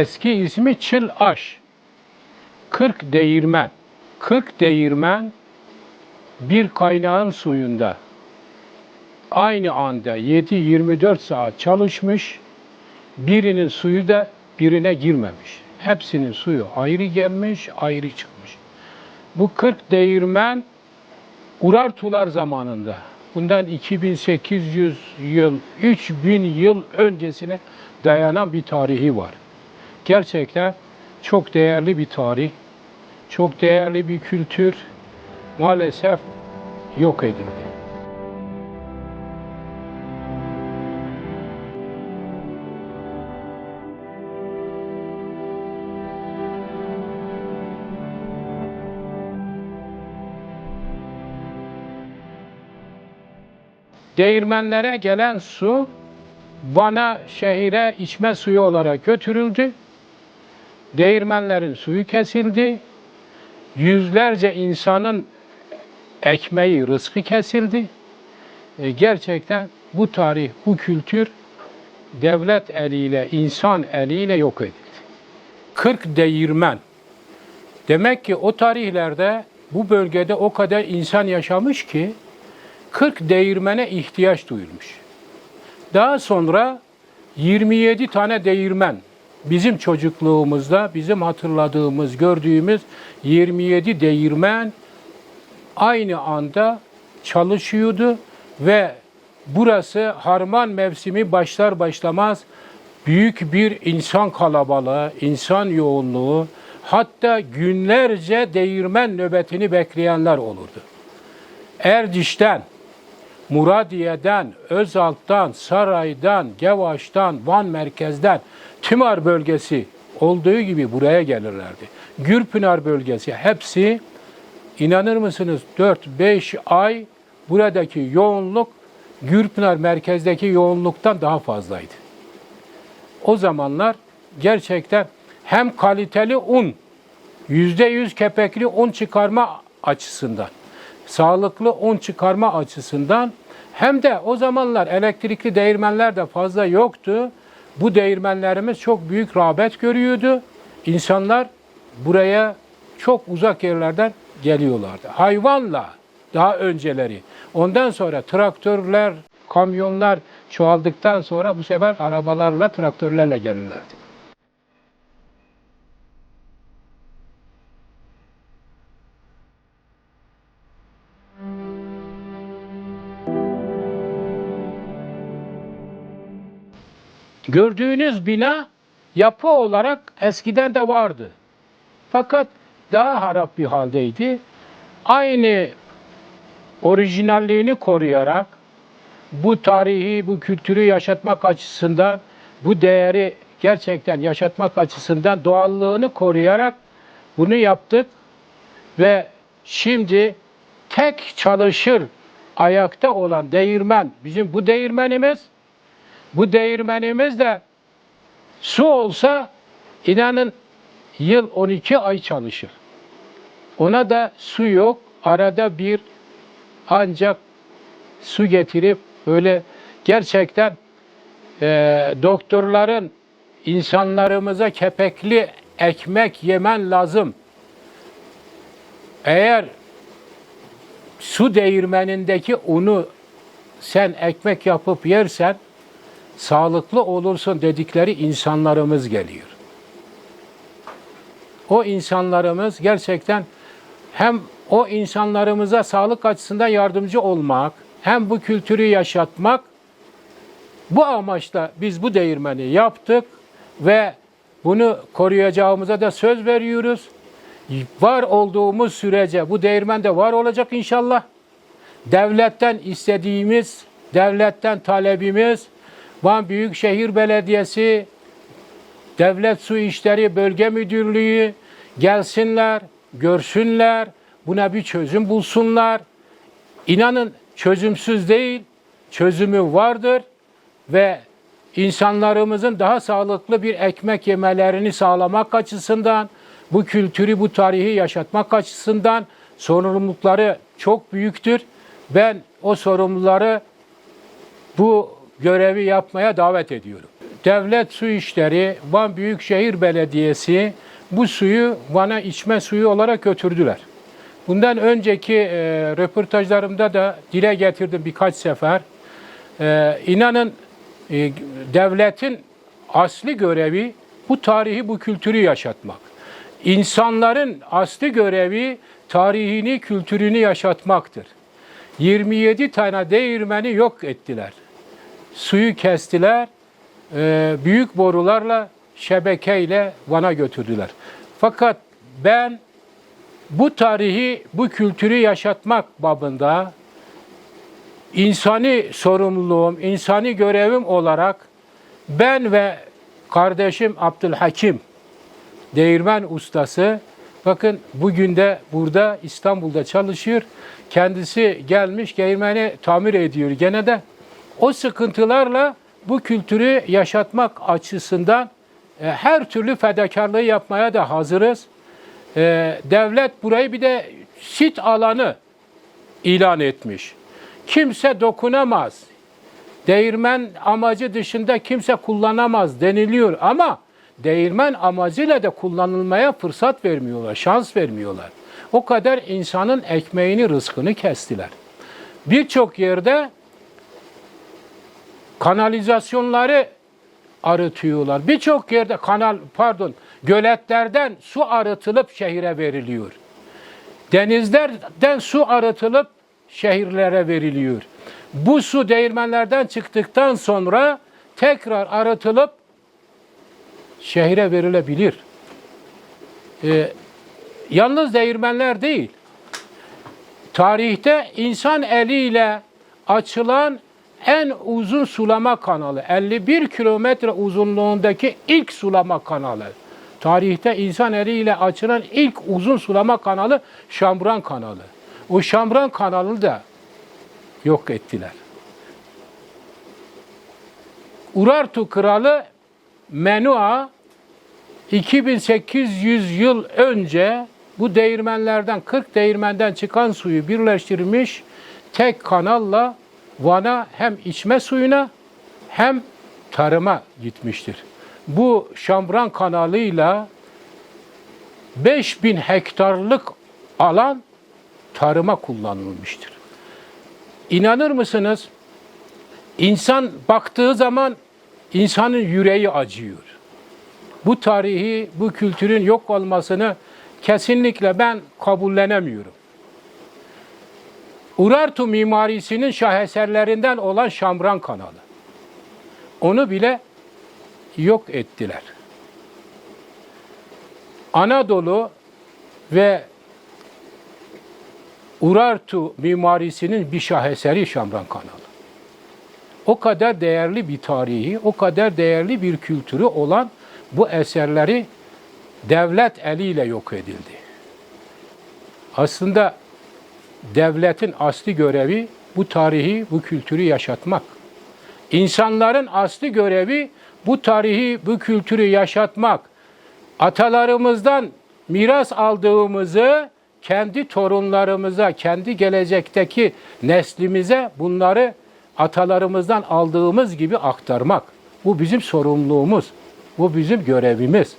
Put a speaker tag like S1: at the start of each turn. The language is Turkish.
S1: Eski ismi Çıl Aş. 40 değirmen. 40 değirmen bir kaynağın suyunda aynı anda 7-24 saat çalışmış. Birinin suyu da birine girmemiş. Hepsinin suyu ayrı gelmiş, ayrı çıkmış. Bu 40 değirmen Urartular zamanında bundan 2800 yıl, 3000 yıl öncesine dayanan bir tarihi var. Gerçekten çok değerli bir tarih, çok değerli bir kültür maalesef yok edildi. Değirmenlere gelen su Van'a şehire içme suyu olarak götürüldü. Değirmenlerin suyu kesildi. Yüzlerce insanın ekmeği, rızkı kesildi. E, gerçekten bu tarih, bu kültür devlet eliyle, insan eliyle yok edildi. 40 değirmen. Demek ki o tarihlerde bu bölgede o kadar insan yaşamış ki 40 değirmene ihtiyaç duyulmuş. Daha sonra 27 tane değirmen bizim çocukluğumuzda bizim hatırladığımız, gördüğümüz 27 değirmen aynı anda çalışıyordu ve burası harman mevsimi başlar başlamaz büyük bir insan kalabalığı, insan yoğunluğu, hatta günlerce değirmen nöbetini bekleyenler olurdu. Erdiş'ten, Muradiye'den, Özalt'tan, Saray'dan, Gevaş'tan, Van merkezden, Tımar bölgesi olduğu gibi buraya gelirlerdi. Gürpınar bölgesi hepsi inanır mısınız 4-5 ay buradaki yoğunluk Gürpınar merkezdeki yoğunluktan daha fazlaydı. O zamanlar gerçekten hem kaliteli un, %100 kepekli un çıkarma açısından sağlıklı un çıkarma açısından hem de o zamanlar elektrikli değirmenler de fazla yoktu. Bu değirmenlerimiz çok büyük rağbet görüyordu. İnsanlar buraya çok uzak yerlerden geliyorlardı. Hayvanla daha önceleri. Ondan sonra traktörler, kamyonlar çoğaldıktan sonra bu sefer arabalarla, traktörlerle gelirlerdi. Gördüğünüz bina yapı olarak eskiden de vardı. Fakat daha harap bir haldeydi. Aynı orijinalliğini koruyarak bu tarihi, bu kültürü yaşatmak açısından, bu değeri gerçekten yaşatmak açısından doğallığını koruyarak bunu yaptık ve şimdi tek çalışır ayakta olan değirmen bizim bu değirmenimiz bu değirmenimiz de su olsa inanın yıl 12 ay çalışır. Ona da su yok. Arada bir ancak su getirip böyle gerçekten e, doktorların insanlarımıza kepekli ekmek yemen lazım. Eğer su değirmenindeki unu sen ekmek yapıp yersen sağlıklı olursun dedikleri insanlarımız geliyor. O insanlarımız gerçekten hem o insanlarımıza sağlık açısından yardımcı olmak, hem bu kültürü yaşatmak bu amaçla biz bu değirmeni yaptık ve bunu koruyacağımıza da söz veriyoruz. Var olduğumuz sürece bu değirmen de var olacak inşallah. Devletten istediğimiz, devletten talebimiz Van Büyükşehir Belediyesi, Devlet Su İşleri Bölge Müdürlüğü gelsinler, görsünler, buna bir çözüm bulsunlar. İnanın çözümsüz değil, çözümü vardır ve insanlarımızın daha sağlıklı bir ekmek yemelerini sağlamak açısından, bu kültürü, bu tarihi yaşatmak açısından sorumlulukları çok büyüktür. Ben o sorumluları bu görevi yapmaya davet ediyorum. Devlet Su İşleri, Van Büyükşehir Belediyesi bu suyu Van'a içme suyu olarak götürdüler. Bundan önceki e, röportajlarımda da dile getirdim birkaç sefer. E, inanın e, devletin asli görevi bu tarihi, bu kültürü yaşatmak. İnsanların asli görevi tarihini, kültürünü yaşatmaktır. 27 tane değirmeni yok ettiler. Suyu kestiler, e, büyük borularla, şebekeyle Van'a götürdüler. Fakat ben bu tarihi, bu kültürü yaşatmak babında insani sorumluluğum, insani görevim olarak ben ve kardeşim Abdülhakim, değirmen ustası, bakın bugün de burada İstanbul'da çalışıyor. Kendisi gelmiş değirmeni tamir ediyor gene de. O sıkıntılarla bu kültürü yaşatmak açısından e, her türlü fedakarlığı yapmaya da hazırız. E, devlet burayı bir de sit alanı ilan etmiş. Kimse dokunamaz. Değirmen amacı dışında kimse kullanamaz deniliyor ama değirmen amacıyla da kullanılmaya fırsat vermiyorlar, şans vermiyorlar. O kadar insanın ekmeğini, rızkını kestiler. Birçok yerde kanalizasyonları arıtıyorlar. Birçok yerde kanal pardon göletlerden su arıtılıp şehire veriliyor. Denizlerden su arıtılıp şehirlere veriliyor. Bu su değirmenlerden çıktıktan sonra tekrar arıtılıp şehire verilebilir. Ee, yalnız değirmenler değil. Tarihte insan eliyle açılan en uzun sulama kanalı, 51 kilometre uzunluğundaki ilk sulama kanalı. Tarihte insan eliyle açılan ilk uzun sulama kanalı Şambran kanalı. O Şambran kanalını da yok ettiler. Urartu kralı Menua 2800 yıl önce bu değirmenlerden 40 değirmenden çıkan suyu birleştirmiş tek kanalla Van'a hem içme suyuna hem tarıma gitmiştir. Bu Şambran kanalıyla 5000 hektarlık alan tarıma kullanılmıştır. İnanır mısınız? İnsan baktığı zaman insanın yüreği acıyor. Bu tarihi, bu kültürün yok olmasını kesinlikle ben kabullenemiyorum. Urartu mimarisinin şaheserlerinden olan Şamran kanalı. Onu bile yok ettiler. Anadolu ve Urartu mimarisinin bir şaheseri Şamran kanalı. O kadar değerli bir tarihi, o kadar değerli bir kültürü olan bu eserleri devlet eliyle yok edildi. Aslında devletin asli görevi bu tarihi, bu kültürü yaşatmak. İnsanların asli görevi bu tarihi, bu kültürü yaşatmak. Atalarımızdan miras aldığımızı kendi torunlarımıza, kendi gelecekteki neslimize bunları atalarımızdan aldığımız gibi aktarmak. Bu bizim sorumluluğumuz. Bu bizim görevimiz.